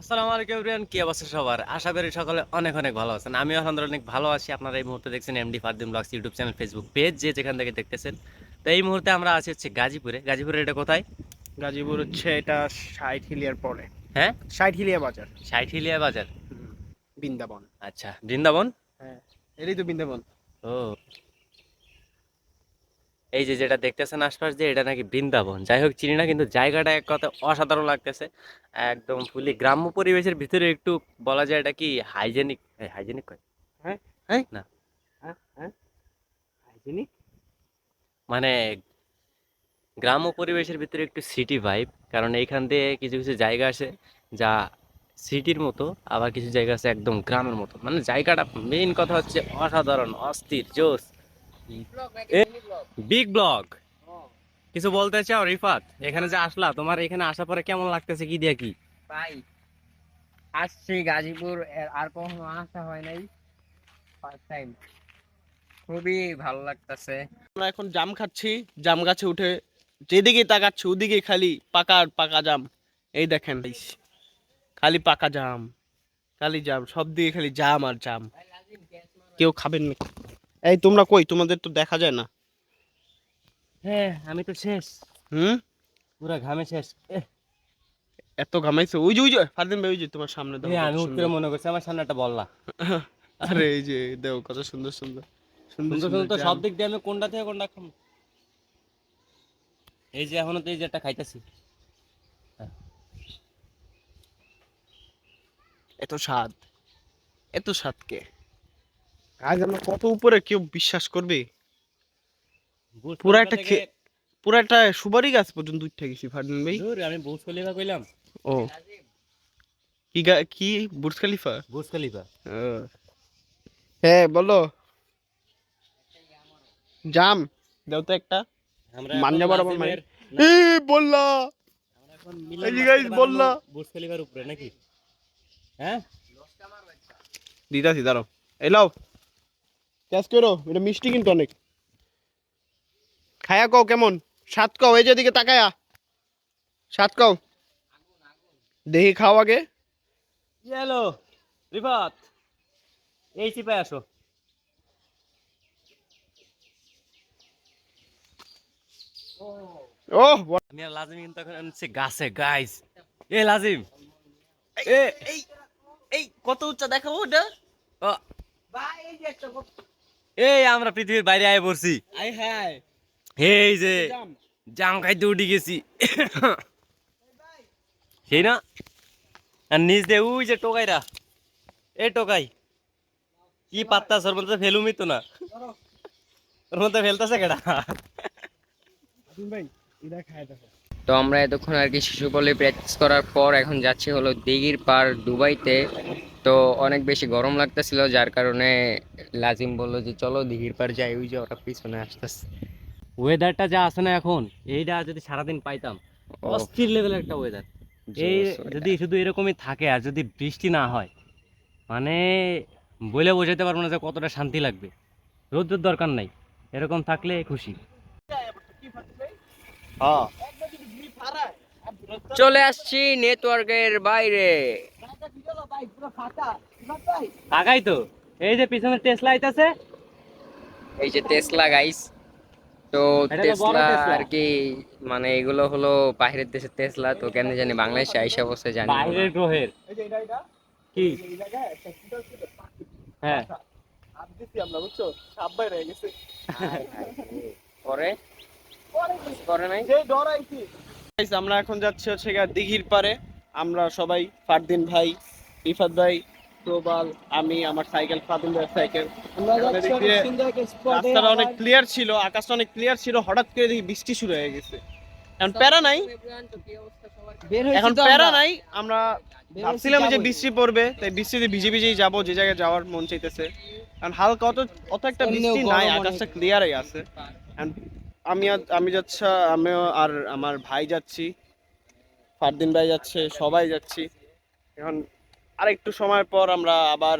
আসসালামু আলাইকুম এভরিওয়ান কি অবস্থা সবার? আশা করি সকলে অনেক অনেক ভালো আছেন। আমি আলহামদুলিল্লাহ অনেক ভালো আছি। আপনারা এই মুহূর্তে দেখছেন MD Fardin blogs YouTube channel Facebook page যে যেখান থেকে দেখতেছেন। তো এই মুহূর্তে আমরা আছি হচ্ছে গাজীপুরে। গাজীপুরে এটা কোথায়? গাজীপুর হচ্ছে এটা ষাট হিলিয়ার পরে। হ্যাঁ? ষাট হিলিয়া বাজার। সাইঠিলিয়া বাজার? বৃন্দাবন। আচ্ছা বৃন্দাবন? হ্যাঁ এটাই তো বৃন্দাবন। ও এই যে যেটা দেখতেছেন আশপাশ দিয়ে এটা নাকি বৃন্দাবন। যাই হোক চিনি না কিন্তু জায়গাটা এক কথা অসাধারণ লাগতেছে। একদম ফুলি গ্রাম্য পরিবেশের ভিতরে একটু বলা যায় এটা কি হাইজেনিক? হাইজেনিক কয়? হ্যাঁ। হাইজেনিক? মানে গ্রাম্য পরিবেশের ভিতরে একটু সিটি ভাইব কারণ এইখান দিয়ে কিছু কিছু জায়গা আছে যা সিটির মতো আবার কিছু জায়গা আছে একদম গ্রামের মতো। মানে জায়গাটা মেইন কথা হচ্ছে অসাধারণ অস্থির জোস। বিগ ব্লগ কিছু বলতে চাও রিফাত? এখানে যে আসলা তোমার এখানে আসার পরে কেমন লাগতেছে কি দিয়ে কি? ভাই আসছি গাজীপুর আর কখনো আসা হয় নাই ফার্স্ট টাইম খুবই ভালো লাগতেছে। আমরা এখন জাম খাচ্ছি জাম গাছে উঠে যেদিকে তাকাচ্ছি ওদিকে খালি পাকা আর পাকা জাম। এই দেখেন খালি পাকা জাম খালি জাম সব দিকে খালি জাম আর জাম। কেউ খাবেন না। এই তোমরা কই? তোমাদের তো দেখা যায় না। হ্যাঁ আমি তো শেষ। হুম? পুরো ঘামে শেষ। এত ঘামাইছে? ওই যে ওই যে ফারদিন ভাই ওই যে তোমার সামনে দাও আমি। করে মনে করছি আমার সামনে একটা বললা। আরে এই যে দেও কত সুন্দর সুন্দর। সুন্দর সুন্দর সুন্দর তো সব দিক দিয়ে আমি কোনটা থেকে কোনটা খাম এই যে এখনও তো এই যে একটা খাইতেছি। এত স্বাদ। এত স্বাদ কে? আজ আমরা কত উপরে কেউ বিশ্বাস করবে? পুরো একটা পুরো একটা সুপারি গাছ পর্যন্ত উঠে গেছি ফারদিন ভাই। আমি বুর্জ খলিফা কইলাম। ও। কি কি? Burj Khalifa? Burj Khalifa. হ্যাঁ বলো। জাম দাও তো একটা। মান্য বরাবর এ বললা। এই মার্কেটে বললা। বুর্জ খলিফার উপরে নাকি? হ্যাঁ? দিদাসি দাঁড়াও। এই লাও ক্যাশ করো এটা মিষ্টি কিন্তু অনেক। খায়া কও কেমন? স্বাদ কও এই যেদিকে তাকায়া। স্বাদ কও। দেখি খাও আগে। হ্যালো রিফাত এই চিপায় আসো। ও আমি লাজিম কিন্তু এখন হচ্ছে গাছে গাইস এ লাজিম। এ এই এই কত উচ্চা দেখাবো ওটা? ও। এই আমরা পৃথিবীর বাইরে আয় পড়ছি। আই হাই এই যে জাম। খাইতে উঠে গেছি। সেই না? আর নিচ দিয়ে ওই যে টোকাইরা এ টোকাই। কি পাত্তা ওর মধ্যে ফেলুমি তো না। ওর মধ্যে ফেলতেছে কেডা? ভাই এটা খায় দেখো। তো আমরা এতক্ষণ আর কি শিশু বলে প্র্যাকটিস করার পর এখন যাচ্ছি হলো দিঘির পার দুবাইতে। তো অনেক বেশি গরম লাগতেছিল যার কারণে লাজিম বলল যে চলো দিঘির পার যাই ওই যে ওরা পিছনে আসতেছে। ওয়েদারটা যা আছে না এখন এইটা যদি সারাদিন পাইতাম অস্থির লেভেলের একটা ওয়েদার এই যদি শুধু এরকমই থাকে আর যদি বৃষ্টি না হয় মানে বলে বোঝাতে পারব না যে কতটা শান্তি লাগবে। রোদ্রের দরকার নাই এরকম থাকলে খুশি। হ্যাঁ। চলে আসছি নেটওয়ার্কের বাইরে। আগাই তো। এই যে পিছনে টেসলা আইতাছে। এই যে টেসলা গাইস তো টেসলা আর কি মানে এগুলো হলো বাইরের দেশের টেসলা তো কেন জানি বাংলাদেশে আইসা বসে জানি বাইরের গ্রহের। এই যে এটা এটা? কি? হ্যাঁ। দিছি আমরা বুঝছ? হয়ে গেছে। পরে? করে নাই? যে ডরাইছি। আমরা এখন যাচ্ছি হচ্ছে দিঘির পারে আমরা সবাই ফারদিন ভাই ইফাত ভাই প্রবাল আমি আমার সাইকেল ফারদিন ভাইয়ের সাইকেল। রাস্তাটা অনেক ক্লিয়ার ছিল আকাশটা অনেক ক্লিয়ার ছিল হঠাৎ করে দেখি বৃষ্টি শুরু হয়ে গেছে। এখন প্যারা নাই। এখন প্যারা নাই আমরা ভাবছিলাম যে বৃষ্টি পড়বে তাই বৃষ্টিতে ভিজে ভিজেই যাব যে জায়গায় যাওয়ার মন চাইতেছে। কারণ হালকা অত অত একটা বৃষ্টি নাই আকাশটা ক্লিয়ারই আছে। আমি আর- আমি যাচ্ছি আমি আর আমার ভাই যাচ্ছি ফারদিন ভাই যাচ্ছে সবাই যাচ্ছি। এখন আর একটু সময় পর আমরা আবার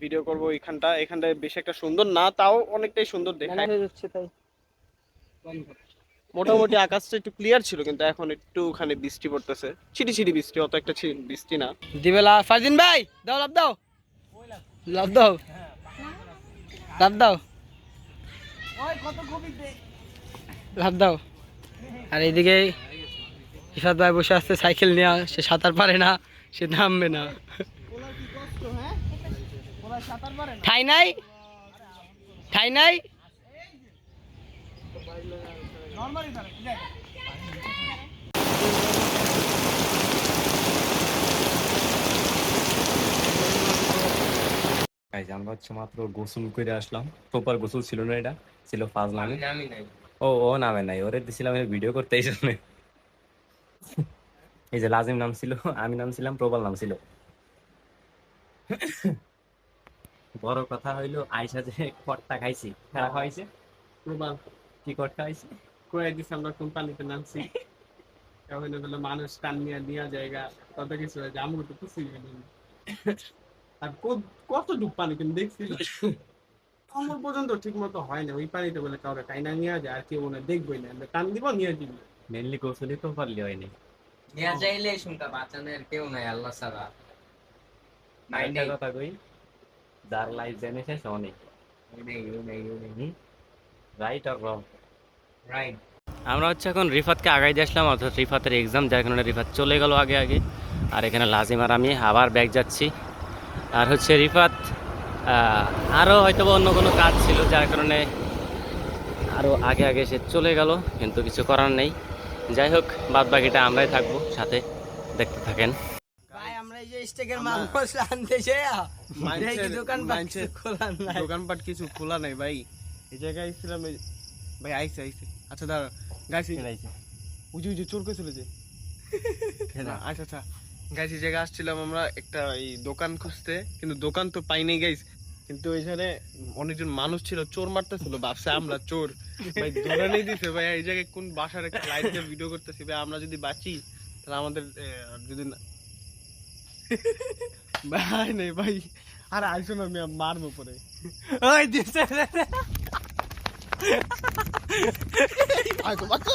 ভিডিও করব এখানটা এখানটায় বেশি একটা সুন্দর না তাও অনেকটাই সুন্দর দেখায়। মোটামুটি আকাশটা একটু ক্লিয়ার ছিল কিন্তু এখন একটুখানি বৃষ্টি পড়তেছে। ছিটি ছিটি বৃষ্টি অত একটা ছি- বৃষ্টি না। দিবেলা ফারদিন ভাই দাও লাভ দাও। লাভ দাও। লাভ দাও। লাভ দাও। আর এইদিকে ইফাত ভাই বসে আসছে সাইকেল নেওয়া সে সাঁতার পারে না সে নামবে না। ঠাই নাই? ঠাই নাই? আমরা হচ্ছে মাত্র গোসল করে আসলাম। প্রপার গোসল ছিল না এটা ছিল ফাজ নামে নামি নাই। ও ও নামে নাই ওরে দিছিলাম ভিডিও করতে এই জন্য। এই যে লাজিম নাম ছিল আমি নাম ছিলাম প্রবল নাম ছিল। বড় কথা হইল যে কট্টা খাইছি। খারাপ খাইছে প্রবাল। কি কট খাইছি? কয়ে দিছে আমরা কোন পানিতে নামছি এখন মানুষ টান নিয়ে নিয়ে জায়গা কত কিছু হয়েছে আমি তো খুশি আর কত- কত ডুব পানি কিন্তু দেখছি কমর পর্যন্ত ঠিক মতো হয় না ওই পানিতে বলে কাউরে কাইনা নিয়ে যায় আর কেউ না দেখবোই না টান দিব নিয়ে দিব মেনলি গোসলই তো পারলি হয়নি। নিয়ে চাইলে শুনতা বাঁচানোর কেউ নাই আল্লাহ ছাড়া। একটা নেই। কথা কই যার লাইফ জেনে শেষ অনেক। নেই নেই নেই। রাইট আর রং রাইট আমরা হচ্ছে এখন রিফাতকে আগাই দিয়ে আসলাম অর্থাৎ রিফাতের এক্সাম যার কারণে রিফাত চলে গেল আগে আগে। আর এখানে লাজিম আর আমি আবার ব্যাগ যাচ্ছি। আর হচ্ছে রিফাত আরও হয়তো বা অন্য কোনো কাজ ছিল যার কারণে আরও আগে আগে সে চলে গেল কিন্তু কিছু করার নেই। যাই হোক বাদ বাকিটা আমরাই থাকব সাথে দেখতে থাকেন। দোকানপাট কিছু খোলা নাই। ভাই। এই জায়গায় আইছিলাম ভাই আইছে আইছে। আচ্ছা দাঁড়া গাইছি। উজু উজু চোর কইছিল যে না, আচ্ছা। আচ্ছা গাইছি জায়গায় আসছিলাম আমরা একটা এই দোকান খুঁজতে কিন্তু দোকান তো পাইনি গাইস কিন্তু এখানে অনেকজন মানুষ ছিল চোর মারতেছিল ভাবছে আমরা চোর। ভাই দৌড়ানি দিছে ভাই এই জায়গায় কোন বাসার একটা লাইট দিয়ে ভিডিও করতেছি ভাই আমরা যদি বাঁচি তাহলে আমাদের যদি ভাই নেই ভাই আর আইসো না আমি মারবো পরে। ওই দিছে। আয় তো বাচ্চা